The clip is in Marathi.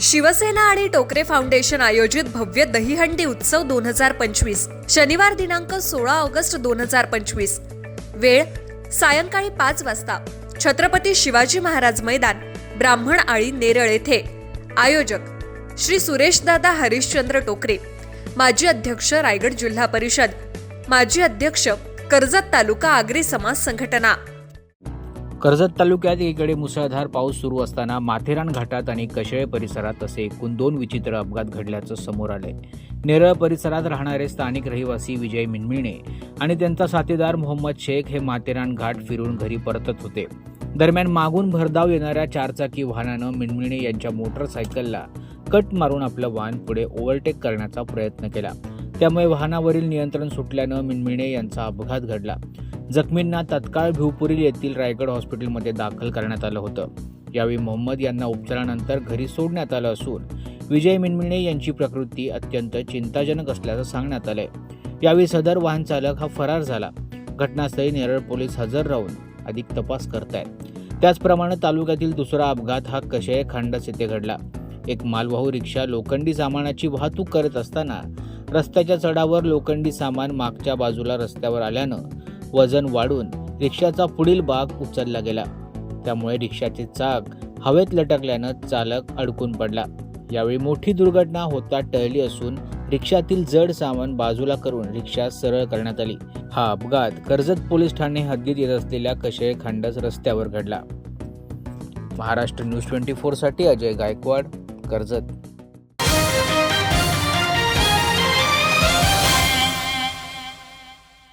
शिवसेना आणि टोकरे फाउंडेशन आयोजित भव्य दहीहंडी उत्सव दोन हजार पंचवीस शनिवार दिनांक सोळा ऑगस्ट दोन हजार पंचवीस. वेळ सायंकाळी पाच वाजता छत्रपती शिवाजी महाराज मैदान ब्राह्मण आळी नेरळ येथे. आयोजक श्री सुरेशदादा हरिश्चंद्र टोकरे माजी अध्यक्ष रायगड जिल्हा परिषद माजी अध्यक्ष कर्जत तालुका आगरी समाज संघटना. कर्जत तालुक्यात एकीकडे मुसळधार पाऊस सुरू असताना माथेरान घाटात आणि कशेळे परिसरात असे एकूण दोन विचित्र अपघात घडल्याचं समोर आलंय. नेरळ परिसरात राहणारे स्थानिक रहिवासी विजय मिनमिणे आणि त्यांचा साथीदार मोहम्मद शेख हे माथेरान घाट फिरून घरी परतत होते. दरम्यान मागून भरधाव येणाऱ्या चारचाकी वाहनानं मिनमिणे यांच्या मोटरसायकलला कट मारून आपलं वाहन पुढे ओव्हरटेक करण्याचा प्रयत्न केला. त्यामुळे वाहनावरील नियंत्रण सुटल्यानं मिनमिणे यांचा अपघात घडला. जखमींना तत्काळ भिवपुरी येथील रायगड हॉस्पिटलमध्ये दाखल करण्यात आलं होतं. यावेळी मोहम्मद यांना उपचारानंतर घरी सोडण्यात आलं असून विजय मिनमिणे यांची प्रकृती अत्यंत चिंताजनक असल्याचं सांगण्यात आलंय. यावेळी सदर वाहन चालक हा फरार झाला. घटनास्थळी नेरळ पोलीस हजर राहून अधिक तपास करतायत. त्याचप्रमाणे तालुक्यातील दुसरा अपघात हा कशय खांडस येथे घडला. एक मालवाहू रिक्षा लोखंडी सामानाची वाहतूक करत असताना रस्त्याच्या चढावर लोखंडी सामान मागच्या बाजूला रस्त्यावर आल्यानं वजन वाढून रिक्षाचा पुढील भाग उचलला गेला. त्यामुळे रिक्षाचे चाक हवेत लटकल्यानं चालक अडकून पडला. यावेळी मोठी दुर्घटना होता टळली असून रिक्षातील जड सामान बाजूला करून रिक्षा सरळ करण्यात आली. हा अपघात कर्जत पोलीस ठाणे हद्दीत येत असलेल्या कशे खांडस रस्त्यावर घडला. महाराष्ट्र न्यूज ट्वेंटी फोरसाठी अजय गायकवाड कर्जत.